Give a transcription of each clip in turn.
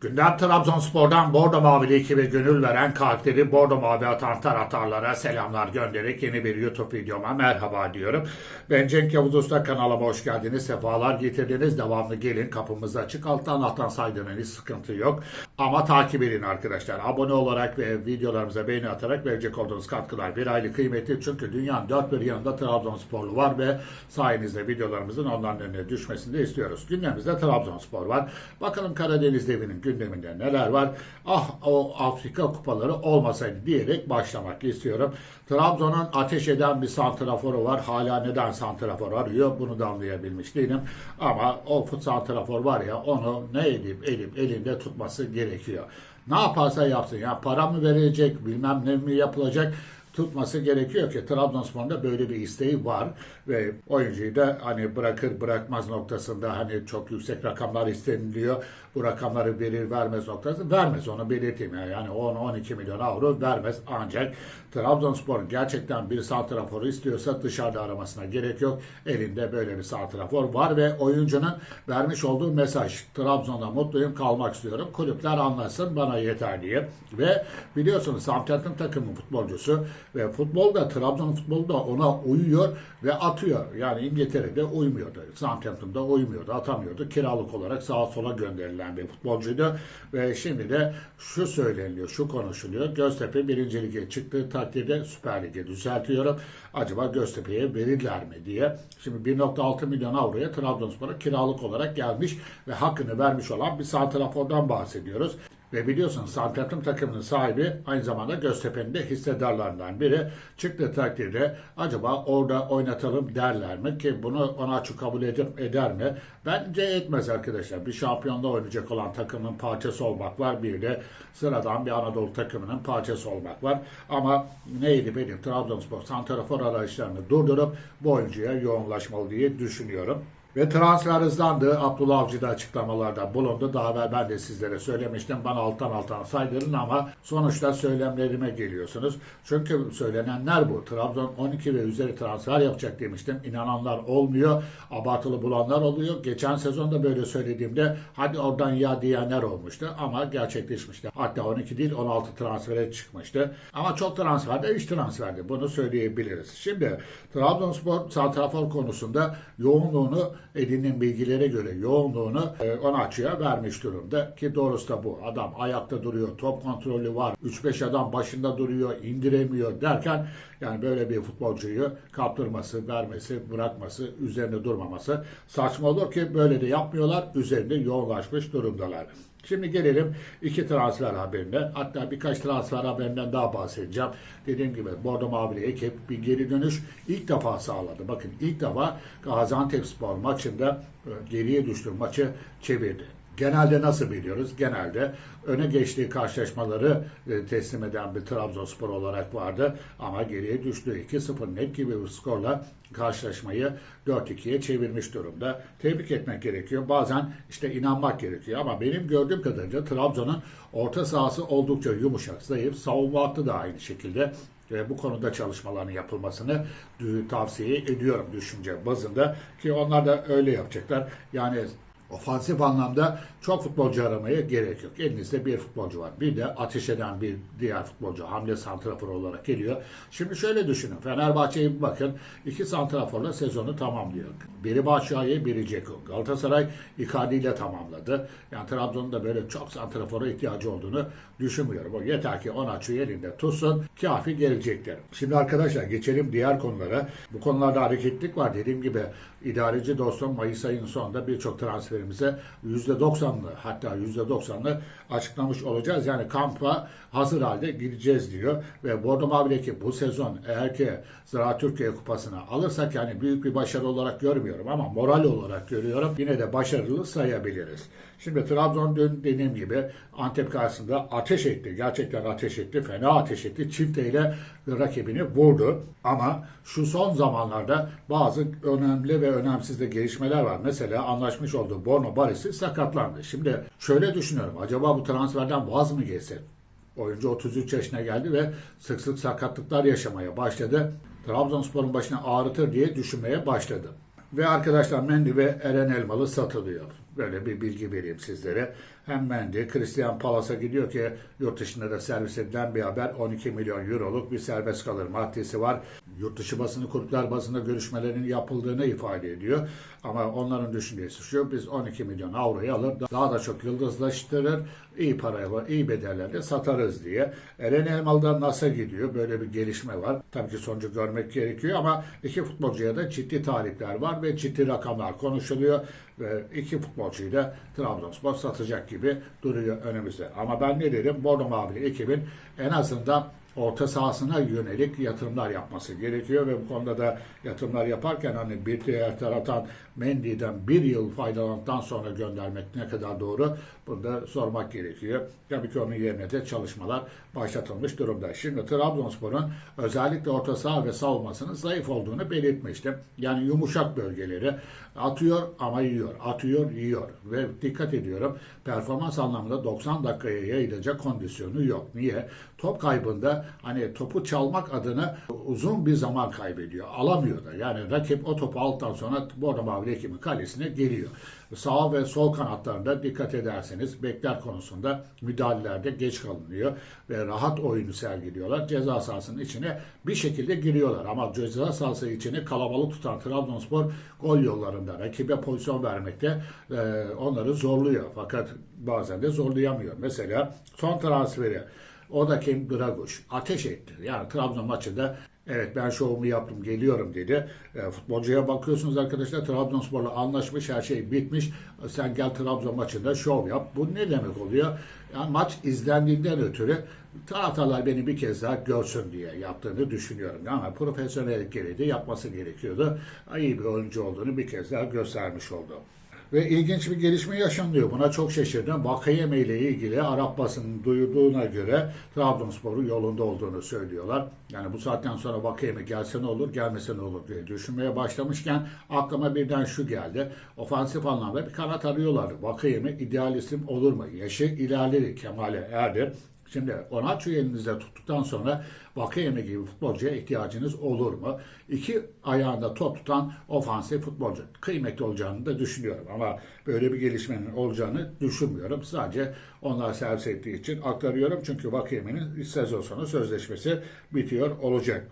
Gündem Trabzonspor'dan Bordo Mavili ekibe gönül veren kalpleri Bordo Mavi atan taraftarlara selamlar göndererek yeni bir YouTube videoma merhaba diyorum. Ben Cenk Yavuz Usta kanalıma hoş geldiniz. Sefalar getirdiniz. Devamlı gelin kapımız açık. Alttan alttan saydığınız sıkıntı yok. Ama takip edin arkadaşlar. Abone olarak ve videolarımıza beğeni atarak verecek olduğunuz katkılar bir aylık kıymetli. Çünkü dünyanın dört bir yanında Trabzonsporlu var ve sayenizde videolarımızın onların önüne düşmesini de istiyoruz. Gündemimizde Trabzonspor var. Bakalım Karadeniz devinin gündeminde neler var? Ah o Afrika kupaları olmasaydı diyerek başlamak istiyorum. Trabzon'un ateş eden bir santraforu var. Hala neden santrafor arıyor bunu da anlayabilmiş değilim. Ama o fut santrafor var ya onu ne edip edip elinde tutması gerekiyor. Ne yaparsa yapsın ya para mı verecek bilmem ne mi yapılacak tutması gerekiyor ki Trabzonspor'un da böyle bir isteği var ve oyuncuyu da hani bırakır bırakmaz noktasında hani çok yüksek rakamlar isteniliyor. Bu rakamları verir vermez noktasında vermez onu belirteyim yani, yani 10-12 milyon avro vermez ancak Trabzonspor gerçekten bir santraforu istiyorsa dışarıda aramasına gerek yok. Elinde böyle bir santrafor var ve oyuncunun vermiş olduğu mesaj Trabzon'da mutluyum kalmak istiyorum. Kulüpler anlasın bana yeter diye. Ve biliyorsunuz Southampton takımı futbolcusu ve futbolda Trabzon futbolu da ona uyuyor ve atıyor. Yani İngiltere'de uymuyordu. Southampton'da uymuyordu. Atamıyordu. Kiralık olarak sağa sola gönderilen bir futbolcuydu. Ve şimdi de şu söyleniyor, şu konuşuluyor. Göztepe birinci lige çıktığı takdirde Süper Lig'e düzeltiyorum. Acaba Göztepe'ye verirler mi diye. Şimdi 1.6 milyon avroya Trabzonspor'a kiralık olarak gelmiş ve hakkını vermiş olan bir santrafordan bahsediyoruz. Ve biliyorsunuz Southampton takımının sahibi aynı zamanda Göztepe'nin de hissedarlarından biri. Çıktığı takdirde acaba orada oynatalım derler mi ki bunu ona açık kabul edip eder mi? Bence etmez arkadaşlar. Bir şampiyonda oynayacak olan takımın parçası olmak var. Bir de sıradan bir Anadolu takımının parçası olmak var. Ama neydi benim Trabzonspor santrafor arayışlarını durdurup bu oyuncuya yoğunlaşmalı diye düşünüyorum. Ve transfer hızlandı. Abdullah Avcı da açıklamalarda bulundu. Daha evvel ben de sizlere söylemiştim. Bana alttan alttan saydırın ama sonuçta söylemlerime geliyorsunuz. Çünkü söylenenler bu. Trabzon 12 ve üzeri transfer yapacak demiştim. İnananlar olmuyor. Abartılı bulanlar oluyor. Geçen sezonda böyle söylediğimde hadi oradan ya diyenler olmuştu. Ama gerçekleşmişti. Hatta 12 değil 16 transfere çıkmıştı. Ama çok transferde iş transferdi. Bunu söyleyebiliriz. Şimdi Trabzonspor santrafor konusunda yoğunluğunu edinilen bilgilere göre yoğunluğunu e, Onaçı'ya vermiş durumda. Ki doğrusu da bu. Adam ayakta duruyor, top kontrolü var, 3-5 adam başında duruyor, indiremiyor derken yani böyle bir futbolcuyu kaptırması, vermesi, bırakması, üzerinde durmaması saçma olur ki böyle de yapmıyorlar. Üzerinde yoğunlaşmış durumdalar. Şimdi gelelim iki transfer haberine. Hatta birkaç transfer haberinden daha bahsedeceğim. Dediğim gibi Bordo Mavili ekip bir geri dönüş ilk defa sağladı. Bakın ilk defa Gaziantepspor maçında e, geriye düştüğü maçı çevirdi. Genelde nasıl biliyoruz? Genelde öne geçtiği karşılaşmaları e, teslim eden bir Trabzonspor olarak vardı. Ama geriye düştü. 2-0 net gibi bir skorla karşılaşmayı 4-2'ye çevirmiş durumda. Tebrik etmek gerekiyor. Bazen işte inanmak gerekiyor. Ama benim gördüğüm kadarıyla Trabzon'un orta sahası oldukça yumuşak, zayıf. Savunma hattı da aynı şekilde ve bu konuda çalışmaların yapılmasını tavsiye ediyorum düşünce bazında ki onlar da öyle yapacaklar. Yani ofansif anlamda çok futbolcu aramaya gerek yok. Elinizde bir futbolcu var. Bir de ateş eden bir diğer futbolcu hamle santrafor olarak geliyor. Şimdi şöyle düşünün. Fenerbahçe'ye bakın. iki santraforla sezonu tamamlıyor. Biri Başakşehir, biri Ceko. Galatasaray Icardi ile tamamladı. Yani Trabzon'un da böyle çok santrafora ihtiyacı olduğunu düşünmüyorum. O yeter ki Onaçu yerinde tutsun. Kafi gelecektir. Şimdi arkadaşlar geçelim diğer konulara. Bu konularda hareketlik var. Dediğim gibi idareci dostum Mayıs ayının sonunda birçok transferimize %90'lı hatta %90'lı açıklamış olacağız. Yani kampa hazır halde gideceğiz diyor. Ve Bordo Mavi'deki bu sezon eğer ki Ziraat Türkiye Kupası'nı alırsak yani büyük bir başarı olarak görmüyorum ama moral olarak görüyorum. Yine de başarılı sayabiliriz. Şimdi Trabzon dün dediğim gibi Antep karşısında ateş etti. Gerçekten ateş etti. Fena ateş etti. Çifteyle rakibini vurdu. Ama şu son zamanlarda bazı önemli ve önemsiz de gelişmeler var. Mesela anlaşmış olduğu Borno Barisi sakatlandı. Şimdi şöyle düşünüyorum. Acaba bu transferden vaz mı geçse? Oyuncu 33 yaşına geldi ve sık sık sakatlıklar yaşamaya başladı. Trabzonspor'un başına ağrıtır diye düşünmeye başladı. Ve arkadaşlar Mendy ve Eren Elmalı satılıyor. Böyle bir bilgi vereyim sizlere. Hem Mendy, Christian Palas'a gidiyor ki yurt dışında da servis edilen bir haber. 12 milyon euroluk bir serbest kalır maddesi var. Yurt dışı basını kulüpler basında görüşmelerin yapıldığını ifade ediyor. Ama onların düşüncesi şu, biz 12 milyon avroyu alır, daha da çok yıldızlaştırır, iyi paraya, iyi bedellerle satarız diye. Eren Elmalı'dan nasıl gidiyor? Böyle bir gelişme var. Tabii ki sonucu görmek gerekiyor ama iki futbolcuya da ciddi talipler var ve ciddi rakamlar konuşuluyor. Ve iki futbolcuyu da Trabzonspor satacak gibi duruyor önümüzde. Ama ben ne dedim? Bordo Mavili ekibin en azından orta sahasına yönelik yatırımlar yapması gerekiyor ve bu konuda da yatırımlar yaparken hani bir diğer taraftan Mendy'den bir yıl faydalandıktan sonra göndermek ne kadar doğru bunu da sormak gerekiyor. Tabii ki onun yerine de çalışmalar başlatılmış durumda. Şimdi Trabzonspor'un özellikle orta saha ve savunmasının zayıf olduğunu belirtmiştim. Yani yumuşak bölgeleri atıyor ama yiyor, atıyor, yiyor ve dikkat ediyorum performans anlamında 90 dakikaya yayılacak kondisyonu yok. Niye? Top kaybında hani topu çalmak adına uzun bir zaman kaybediyor. Alamıyor da. Yani rakip o topu aldıktan sonra Bordo Mavili ekibi kalesine geliyor. Sağ ve sol kanatlarında dikkat ederseniz bekler konusunda müdahalelerde geç kalınıyor ve rahat oyunu sergiliyorlar. Ceza sahasının içine bir şekilde giriyorlar ama ceza sahası içini kalabalık tutan Trabzonspor gol yollarında rakibe pozisyon vermekte e, onları zorluyor. Fakat bazen de zorlayamıyor. Mesela son transferi o da Kim Draguş ateş etti. Yani Trabzon maçında Evet ben şovumu yaptım geliyorum dedi. E, futbolcuya bakıyorsunuz arkadaşlar Trabzonspor'la anlaşmış her şey bitmiş. Sen gel Trabzon maçında şov yap. Bu ne demek oluyor? Yani maç izlendiğinden ötürü taraftarlar beni bir kez daha görsün diye yaptığını düşünüyorum. Ama profesyonellik gereği yapması gerekiyordu. İyi bir oyuncu olduğunu bir kez daha göstermiş oldu. Ve ilginç bir gelişme yaşanıyor. Buna çok şaşırdım. Vakayeme ile ilgili Arap basının duyurduğuna göre Trabzonspor'un yolunda olduğunu söylüyorlar. Yani bu saatten sonra Vakayeme gelse ne olur, gelmese ne olur diye düşünmeye başlamışken aklıma birden şu geldi. Ofansif anlamda bir kanat arıyorlardı. Vakayeme ideal isim olur mu? Yaşı ilerleri, kemale erdi. Şimdi Onaço'yu elinizde tuttuktan sonra Vakayeme gibi futbolcuya ihtiyacınız olur mu? İki ayağında top tutan ofansif futbolcu. Kıymetli olacağını da düşünüyorum ama böyle bir gelişmenin olacağını düşünmüyorum. Sadece onlar servis ettiği için aktarıyorum. Çünkü Vakayeme'nin sezon sonu sözleşmesi bitiyor olacak.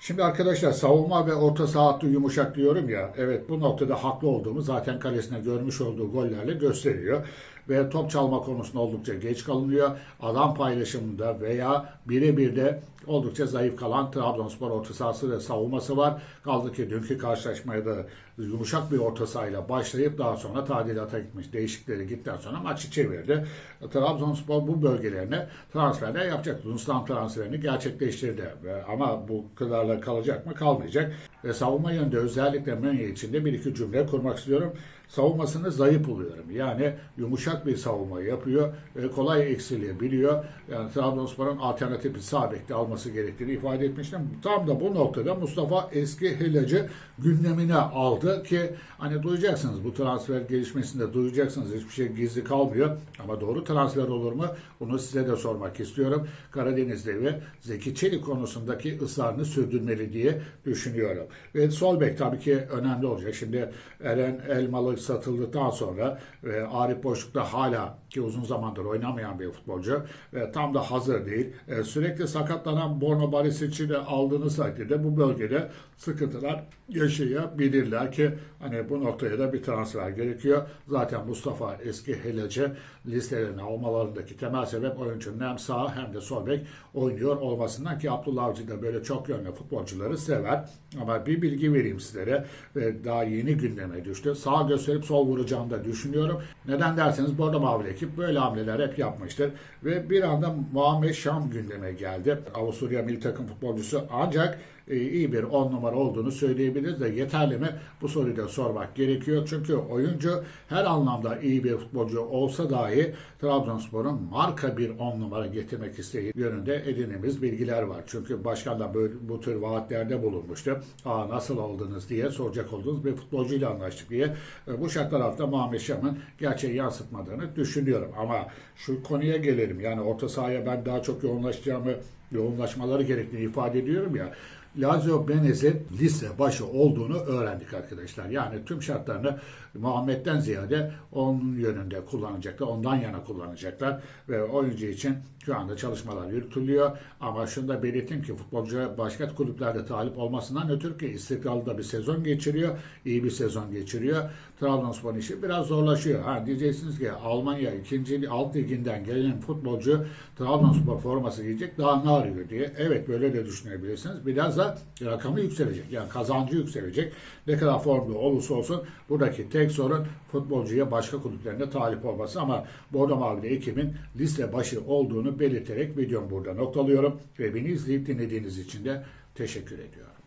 Şimdi arkadaşlar savunma ve orta saha yumuşak diyorum ya. Evet bu noktada haklı olduğumu zaten kalesine görmüş olduğu gollerle gösteriyor. Ve top çalma konusunda oldukça geç kalınıyor. Adam paylaşımında veya birebir de oldukça zayıf kalan Trabzonspor orta sahası ve savunması var. Kaldı ki dünkü karşılaşmaya da yumuşak bir orta sahayla başlayıp daha sonra tadilata gitmiş. Değişikleri gittikten sonra maçı çevirdi. Trabzonspor bu bölgelerine transferler yapacak. Dunstan transferini gerçekleştirdi. Ama bu kadarla kalacak mı? Kalmayacak. Ve savunma yönünde özellikle Mönye içinde bir iki cümle kurmak istiyorum. Savunmasını zayıf buluyorum. Yani yumuşak bir savunma yapıyor ve kolay eksilebiliyor. Yani Trabzonspor'un alternatif bir sağ bekte alması gerektiğini ifade etmiştim. Tam da bu noktada Mustafa eski Hilacı gündemine aldı ki hani duyacaksınız bu transfer gelişmesinde duyacaksınız hiçbir şey gizli kalmıyor. Ama doğru transfer olur mu? Bunu size de sormak istiyorum. Karadeniz'de ve Zeki Çelik konusundaki ısrarını sürdürmeli diye düşünüyorum. Ve sol bek tabii ki önemli olacak. Şimdi Eren Elmalı satıldıktan sonra ve Arif Boşluk'ta hala ki uzun zamandır oynamayan bir futbolcu ve tam da hazır değil. E, sürekli sakatlanan Borno Barisic'i de aldığınız takdirde bu bölgede sıkıntılar yaşayabilirler ki hani bu noktaya da bir transfer gerekiyor. Zaten Mustafa eski helece listelerine almalarındaki temel sebep oyuncunun hem sağ hem de sol bek oynuyor olmasından ki Abdullah Avcı da böyle çok yönlü futbolcuları sever. Ama bir bilgi vereyim sizlere ve daha yeni gündeme düştü. Sağ gösterip sol vuracağını da düşünüyorum. Neden derseniz Bordo Mavili ekip böyle hamleler hep yapmıştır. Ve bir anda Muhammed Şam gündeme geldi. Avusturya milli takım futbolcusu ancak e, iyi bir on numara olduğunu söyleyebiliriz de yeterli mi? Bu soruyu da sormak gerekiyor. Çünkü oyuncu her anlamda iyi bir futbolcu olsa dahi Trabzonspor'un marka bir on numara getirmek isteği yönünde edindiğimiz bilgiler var. Çünkü başkan da böyle, bu tür vaatlerde bulunmuştu. Aa nasıl oldunuz diye soracak olduğunuz bir futbolcuyla anlaştık diye. Bu şartlar altında Muhammed Şam'ın gerçeği yansıtmadığını düşünüyorum. Ama şu konuya gelelim. Yani orta sahaya ben daha çok yoğunlaşacağımı yoğunlaşmaları gerektiğini ifade ediyorum ya. Lazio Benez'in liste başı olduğunu öğrendik arkadaşlar. Yani tüm şartlarını Muhammed'den ziyade onun yönünde kullanacaklar. Ondan yana kullanacaklar. Ve oyuncu için şu anda çalışmalar yürütülüyor. Ama şunu da belirteyim ki futbolcuya başka kulüplerde talip olmasından ötürü ki istikrarlı bir sezon geçiriyor. iyi bir sezon geçiriyor. Trabzonspor'un işi biraz zorlaşıyor. Ha diyeceksiniz ki Almanya 2. alt liginden gelen futbolcu Trabzonspor forması giyecek daha ne arıyor diye. Evet böyle de düşünebilirsiniz. Biraz da rakamı yükselecek. Yani kazancı yükselecek. Ne kadar formda olursa olsun buradaki tek sorun futbolcuya başka kulüplerinde talip olması ama Bordo Mavi'de ekibin liste başı olduğunu belirterek videomu burada noktalıyorum ve beni izleyip dinlediğiniz için de teşekkür ediyorum.